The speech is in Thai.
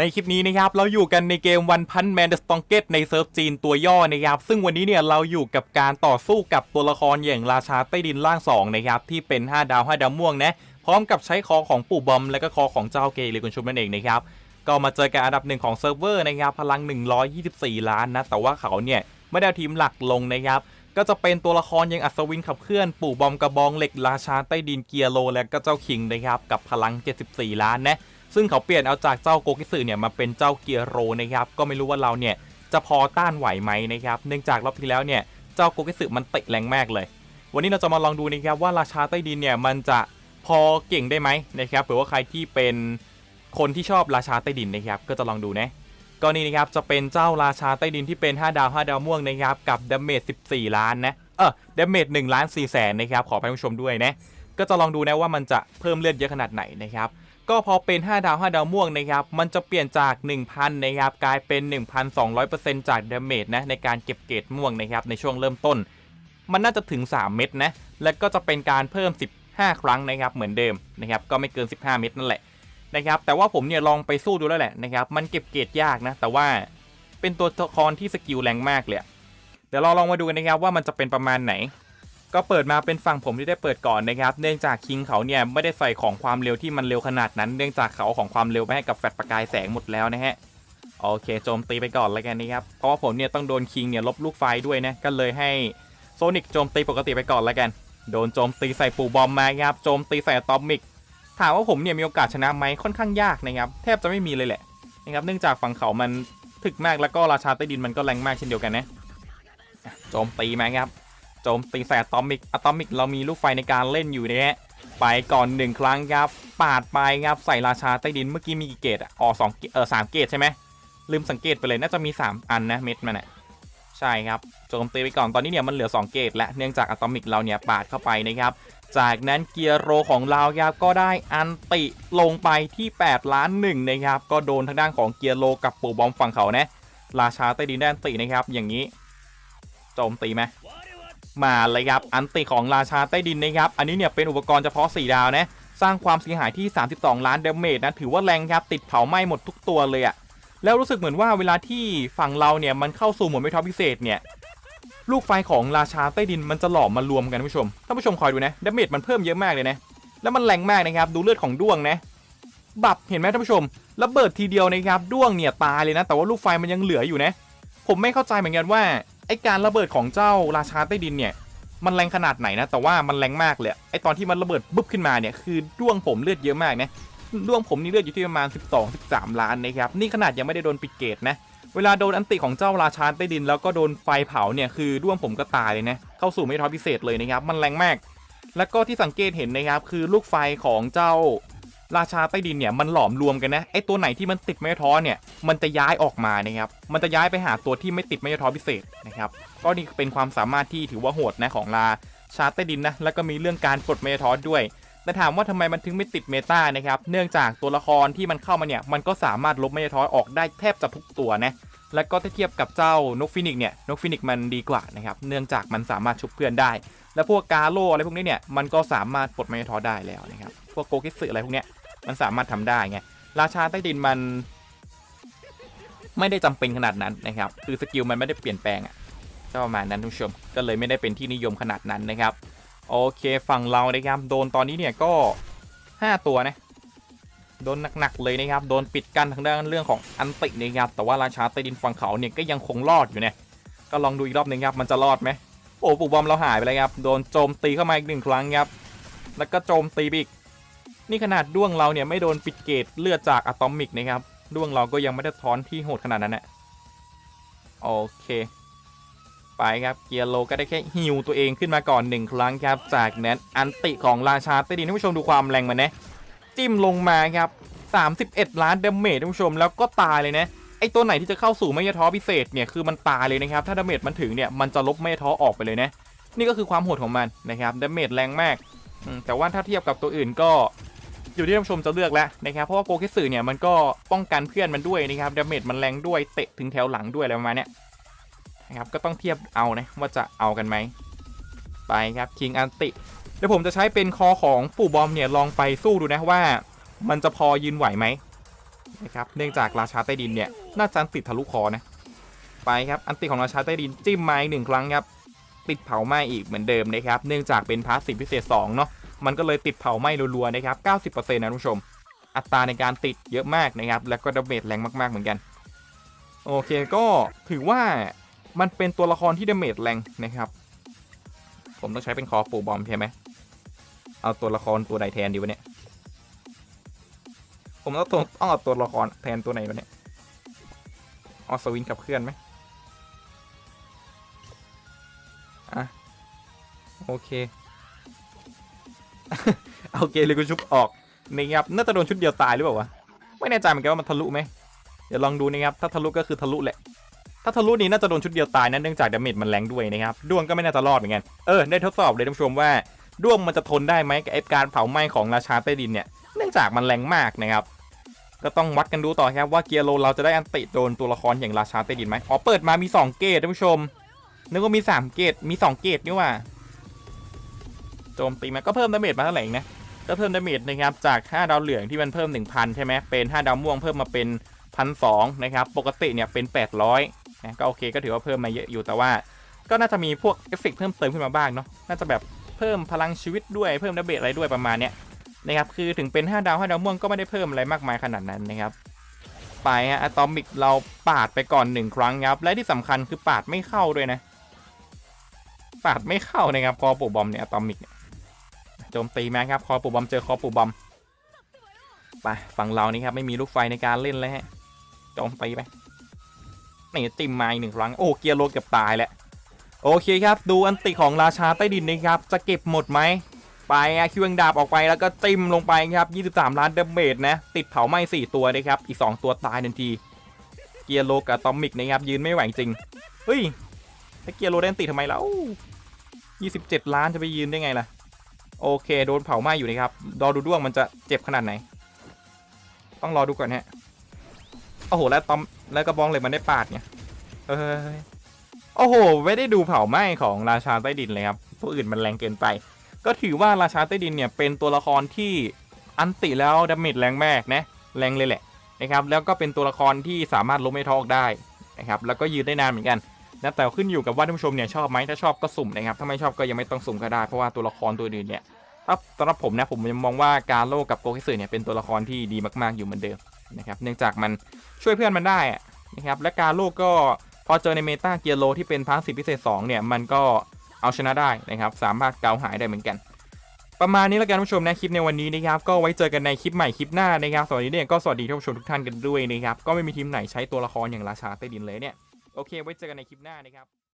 ในคลิปนี้นะครับเราอยู่กันในเกมวันพันแมนเดสตองเกตในเซิร์ฟจีนตัวย่อนะครับซึ่งวันนี้เนี่ยเราอยู่กับการต่อสู้กับตัวละครอย่างราชาใต้ดินล่าง2นะครับที่เป็น 5 ดาว 5 ดาวม่วงนะพร้อมกับใช้คอของปู่บอม และก็คอของเจ้าเกย์หรือคุณชุบนั่นเองนะครับก็มาเจอกันอันดับหนึ่งของเซิร์ฟเวอร์นะครับพลัง 124 ล้านนะแต่ว่าเขาเนี่ยไม่ได้ทีมหลักลงนะครับก็จะเป็นตัวละครอย่างอัศวินขับเคลื่อนปู่บอมกระบองเหล็กราชาใต้ดินเกียร์โลและก็เจ้าคิงนะครับกับพลัง 74 ล้านนะ ซึ่งเขาเปลี่ยนเอาจากเจ้าโกกิสึเนี่ยมาเป็นเจ้าเกียร์โรนะครับ ก็ไม่รู้ว่าเราเนี่ยจะพอต้านไหวไหมนะครับ เนื่องจากรอบที่แล้วเนี่ยเจ้าโกกิสึมันเตะแรงมากเลย วันนี้เราจะมาลองดูนะครับว่าราชาใต้ดินเนี่ยมันจะพอเก่งได้ไหมนะครับเผื่อว่าใครที่เป็นคนที่ชอบราชาใต้ดินนะครับก็จะลองดูนะก็นี่นะครับจะเป็นเจ้าราชาใต้ดินที่เป็น 5 ดาว 5 ดาวม่วงนะครับกับดาเมจ14 ล้านนะเออดาเมจ1ล้าน4แสนนะครับขอให้ผู้ชมด้วยนะก็จะลองดูนะว่ามันจะเพิ่มเลือดเยอะขนาดไหนนะครับ ก็พอเป็น 5 ดาว 5 ดาวม่วงนะครับ มันจะเปลี่ยนจาก 1,000 นะครับ กลายเป็น 1,200%จากดาเมจนะในการเก็บเกรดม่วงนะครับในช่วงเริ่มต้น มันน่าจะถึง 3 เม็ดนะ และก็จะเป็นการเพิ่ม 15 ครั้งนะครับเหมือนเดิมนะครับ ก็ไม่เกิน 15 เม็ดนั่นแหละนะครับ แต่ว่าผมเนี่ยลองไปสู้ดูแล้วแหละนะครับ มันเก็บเกรดยากนะ แต่ว่าเป็นตัวละครที่สกิลแรงมากเลยเดี๋ยวเราลองมาดูกันนะครับว่ามันจะเป็นประมาณไหน ก็เปิดมาเป็นฝั่งผมที่ได้เปิดก่อนนะครับ เนื่องจากคิงเขาเนี่ยไม่ได้ใส่ของความเร็วที่มันเร็วขนาดนั้น เนื่องจากเขาของความเร็วไปให้กับแฟลชประกายแสงหมดแล้วนะฮะ โอเคโจมตีไปก่อนแล้วกันนะครับ เพราะว่าผมเนี่ยต้องโดนคิงเนี่ยลบลูกไฟด้วยนะ ก็เลยให้โซนิกโจมตีปกติไปก่อนแล้วกัน โดนโจมตีใส่ปูบอมมาครับ โจมตีใส่อะตอมิก ถามว่าผมเนี่ยมีโอกาสชนะไหมค่อนข้างยากนะครับ แทบจะไม่มีเลยแหละนะครับ เนื่องจากฝั่งเขามันถึกมากแล้วก็ราชาใต้ดินมันก็แรงมากเช่นเดียวกันนะอะโจมตีมาครับ โจมตีใส่อะตอมิกอะตอมิกเรามีลูกไฟในการเล่นอยู่นะฮะไปก่อนหนึ่งครั้งครับปาดไปครับใส่ราชาใต้ดินเมื่อกี้มีกี่เกตอะอ๋อสองเกตเออสามเกตใช่ไหมลืมสังเกตไปเลยน่าจะมี 3 อันนะเม็ดมันอะใช่ครับโจมตีไปก่อนตอนนี้เนี่ยมันเหลือ 2 เกตและเนื่องจากอะตอมิกเราเนี่ยปาดเข้าไปนะครับจากนั้นเกียร์โรของเราครับก็ได้อันติลงไปที่ 8 ล้านหนึ่งนะครับก็โดนทางด้านของเกียร์โรกับปูบอมฝั่งเขานะราชาใต้ดินได้อันตินะครับอย่างนี้ โจมตีไหม มาเลยครับ อันติของราชาใต้ดินนะครับ อันนี้เนี่ยเป็นอุปกรณ์เฉพาะ 4 ดาวนะ สร้างความเสียหายที่ 32 ล้านเดเมจนะถือว่าแรงครับ ติดเผาไหม้หมดทุกตัวเลยอะแล้วรู้สึกเหมือนว่าเวลาที่ฝั่งเราเนี่ยมันเข้าสู่หมวดไม่ท็อพิเศษเนี่ยลูกไฟของราชาใต้ดินมันจะหลอมมารวมกันท่านผู้ชมท่านผู้ชมคอยดูนะเดเมจมันเพิ่มเยอะมากเลยนะแล้วมันแรงมากนะครับดูเลือดของด้วงนะบับเห็นไหมท่านผู้ชมระเบิดทีเดียวนะครับด้วงเนี่ยตายเลยนะ แต่ว่าลูกไฟมันยังเหลืออยู่นะ ผมไม่เข้าใจเหมือนกันว่า ไอการระเบิดของเจ้าราชาใต้ดินเนี่ย มันแรงขนาดไหนนะ แต่ว่ามันแรงมากเลย ไอตอนที่มันระเบิดปุ๊บขึ้นมาเนี่ย คือด้วงผมเลือดเยอะมากนะด้วงผมนี่เลือดอยู่ที่ประมาณ 12-13 ล้านนะครับ นี่ขนาดยังไม่ได้โดนปิดเกตนะ เวลาโดนอันติของเจ้าราชาใต้ดิน แล้วก็โดนไฟเผาเนี่ยคือด้วงผมก็ตายเลยนะ เข้าสู่ไม่ท้อพิเศษเลยนะครับ มันแรงมาก แล้วก็ที่สังเกตเห็นนะครับคือลูกไฟของเจ้า ราชาใต้ดินเนี่ยมันหลอมรวมกันนะไอตัวไหนที่มันติดไม่ท้อเนี่ยมันจะย้ายออกมานะครับมันจะย้ายไปหาตัวที่ไม่ติดไม่ท้อพิเศษนะครับก็นี่เป็นความสามารถที่ถือว่าโหดนะของราชาใต้ดินนะแล้วก็มีเรื่องการปลดเมทอด้วยแต่ถามว่าทำไมมันถึงไม่ติดเมตานะครับเนื่องจากตัวละครที่มันเข้ามาเนี่ยมันก็สามารถลบเมทอออกได้แทบจะทุกตัวนะแล้วก็ถ้าเทียบกับเจ้านกฟินิกเนี่ยนกฟินิกมันดีกว่านะครับเนื่องจากมันสามารถชุบเพื่อนได้ และพวกกาโลอะไรพวกนี้เนี่ยมันก็สามารถปลดเมทอได้แล้วนะครับพวกโกกิสึอะไรพวกเนี้ย มันสามารถทำได้ไงราชาใต้ดินมัน ไม่ได้จำเป็นขนาดนั้นนะครับ คือสกิลมันไม่ได้เปลี่ยนแปลงอะก็ประมาณนั้นทุกชม ก็เลยไม่ได้เป็นที่นิยมขนาดนั้นนะครับ โอเคฝั่งเรานะครับโดนตอนนี้เนี่ยก็ 5 ตัวนะโดนหนักๆเลยนะครับ โดนปิดกั้นทางด้านเรื่องของอันตินะครับ แต่ว่าราชาใต้ดินฝั่งเขาเนี่ยก็ยังคงรอดอยู่เนี่ย ก็ลองดูอีกรอบหนึงครับ มันจะรอดไหม โอ้ ปู่บอมเราหายไปเลยครับ โดนโจมตีเข้ามาอีกหนึ่งครั้งครับ แล้วก็โจมตีอีก นี่ขนาดด้วงเราเนี่ยไม่โดนปิดเกตเลือดจากอะตอมิกนะครับด้วงเราก็ยังไม่ได้ท้อนที่โหดขนาดนั้นนะโอเค ไปครับเกียร์โลก็ได้แค่ฮิวตัวเองขึ้นมาก่อนหนึ่งครั้งครับ จากนั้นอันติของราชาใต้ดินท่านผู้ชมดูความแรงมันนะจิ้มลงมาครับ 31 ล้านเดเมจท่านผู้ชมแล้วก็ตายเลยนะไอตัวไหนที่จะเข้าสู่ไม่ยท้อพิเศษเนี่ยคือมันตายเลยนะครับ ถ้าดาเมจมันถึงเนี่ยมันจะลบไม่ยท้อออกไปเลยนะ นี่ก็คือความโหดของมันนะครับดาเมจแรงมากแต่ว่าถ้าเทียบกับตัวอื่นก็ อยู่ที่ท่านผู้ชมจะเลือกแล้วนะครับเพราะว่าโกคิสึเนี่ยมันก็ป้องกันเพื่อนมันด้วยนะครับดาเมจมันแรงด้วยเตะถึงแถวหลังด้วยอะไรประมาณเนี้ยนะครับก็ต้องเทียบเอานะว่าจะเอากันไหมไปครับคิงอันติเดี๋ยวผมจะใช้เป็นคอของปู่บอมเนี่ยลองไปสู้ดูนะว่า มันจะพอยืนไหวไหมนะครับเนื่องจากราชาใต้ดินเนี่ยน่าจะติดทะลุคอนะไปครับอันติของราชาใต้ดินจิ้มไม้หนึ่งครั้งครับติดเผาไหม้อีกเหมือนเดิมนะครับเนื่องจากเป็นพาสซีฟพิเศษ2เนาะ มันก็เลยติดเผาไหม้รัวๆนะครับ 90%นะทุกผู้ชม อัตราในการติดเยอะมากนะครับ แล้วก็ดาเมจแรงมากๆเหมือนกัน โอเคก็ถือว่ามันเป็นตัวละครที่ดาเมจแรงนะครับ ผมต้องใช้เป็นคอปูบอมใช่ไหม เอาตัวละครตัวใดแทนดีวะเนี่ย ผมต้องต้องเอาตัวละครแทนตัวไหนวะเนี่ยเอาสวินขับเคลื่อนไหมอะโอเค โอเคเลยกูชุบออกนะครับน่าจะโดนชุดเดียวตายหรือเปล่าวะไม่แน่ใจเหมือนกันว่ามันทะลุไหมเดี๋ยวลองดูนะครับถ้าทะลุก็คือทะลุแหละ ถ้าทะลุนี้น่าจะโดนชุดเดียวตายนะเนื่องจากดาเมจมันแรงด้วยนะครับด้วงก็ไม่น่าจะรอดเหมือนกันเออได้ทดสอบเลยท่านผู้ชมว่าด้วงมันจะทนได้ไหมกับไอการเผาไหม้ของราชาใต้ดินเนี่ยเนื่องจากมันแรงมากนะครับก็ต้องวัดกันดูต่อครับว่าเกียร์โลเราจะได้อันติโดนตัวละครอย่างราชาใต้ดินไหมอ๋อเปิดมามี 2 เกตท่านผู้ชมนึกว่ามี 3 เกตมี 2 เกตนี่ว่า โจมตีมันก็เพิ่มดาเมจมาเท่าไหร่เองนะก็เพิ่มดาเมจนะครับจาก5ดาวเหลืองที่มันเพิ่ม 1,000 ใช่ไหมเป็น 5 ดาวม่วงเพิ่มมาเป็นพันสนะครับปกติเนี่ยเป็น 800นะก็โอเคก็ถือว่าเพิ่มมาเยอะอยู่แต่ว่า ก็น่าจะมีพวกเอฟเฟกเพิ่มเติมขึ้นมาบ้างเนาะน่าจะแบบเพิ่มพลังชีวิตด้วยเพิ่มดาเมจอะไรด้วยประมาณเนี้ยนะครับคือถึงเป็น 5 ดาว5ดาวม่วงก็ไม่ได้เพิ่มอะไรมากมายขนาดนั้นนะครับไปฮะอะตอมิกเราปาดไปก่อนหนึ่งครั้งครับและที่สำคัญคือปาดไม่เข้าด้วยนะปาดไม่เข้านะครับคอปูบอมเนี่ยอะตอมิกเนี่ย โจมตีมาครับ คอปูบอมเจอคอปูบอมไปฝั่งเรานี่ครับ ไม่มีลูกไฟในการเล่นเลยฮะโจมตีไปนี่ติมมาอีกหนึ่งครั้ง โอ้เกียร์โลเกือบตายแหล้วโอเคครับ ดูอันติของราชาใต้ดินนะครับ จะเก็บหมดไหมไปคิวเองดาบออกไปแล้วก็จิ้มลงไปครับ 23 ล้านเดเมจนะ ติดเผาไหม้4ตัวนะครับ อีก 2 ตัวตายทันที เกียร์โลกับตอมิกนะครับ ยืนไม่ไหวจริง เฮ้ยถ้าเกียร์โลเดนติดทำไมแล้ว 27 ล้านจะไปยืนได้ไงล่ะ โอเคโดนเผาไหม้อยู่นะครับรอดูด้วงมันจะเจ็บขนาดไหน ต้องรอดูก่อนฮะโอ้โหแล้วตอมแล้วกระบองเลยมันได้ปาดไงเฮ้ยโอ้โห ไม่ได้ดูเผาไหม้ของราชาใต้ดินเลยครับตัวอื่นมันแรงเกินไป ก็ถือว่าราชาใต้ดินเนี่ยเป็นตัวละครที่อันติแล้วดาเมจแรงแมากนะแรงเลยแหละนะครับแล้วก็เป็นตัวละครที่สามารถล้มไม่ทอกได้นะครับแล้วก็ยืนได้นานเหมือนกัน นะแต่ขึ้นอยู่กับว่าท่านผู้ชมเนี่ยชอบไหมถ้าชอบก็สุ่มนะครับถ้าไม่ชอบก็ยังไม่ต้องสุ่มก็ได้เพราะว่าตัวละครตัวอื่นเนี่ยถ้าสำหรับผมนะผมยังมองว่าการโลกับโกคิสึเนี่ยเป็นตัวละครที่ดีมาก ๆอยู่เหมือนเดิมนะครับเนื่องจากมันช่วยเพื่อนมันได้นะครับและการโลก็พอเจอในเมตาเกียร์โลที่เป็นพาสซีฟพิเศษ2เนี่ยมันก็เอาชนะได้นะครับสามารถเกาหายได้เหมือนกัน ประมาณนี้แล้วกันผู้ชมนะคลิปในวันนี้นะครับก็ไว้เจอกันในคลิปใหม่คลิปหน้านะครับสวัสดีเนี่ยก็สวัสดีท่านผู้ชมทุกท่านกันด้วยนะครับก็ไม่มีทีมไหนใช้ตัวละครอย่างราชาใต้ดินเลยเนี่ย โอเค ไว้เจอกันในคลิปหน้านะครับ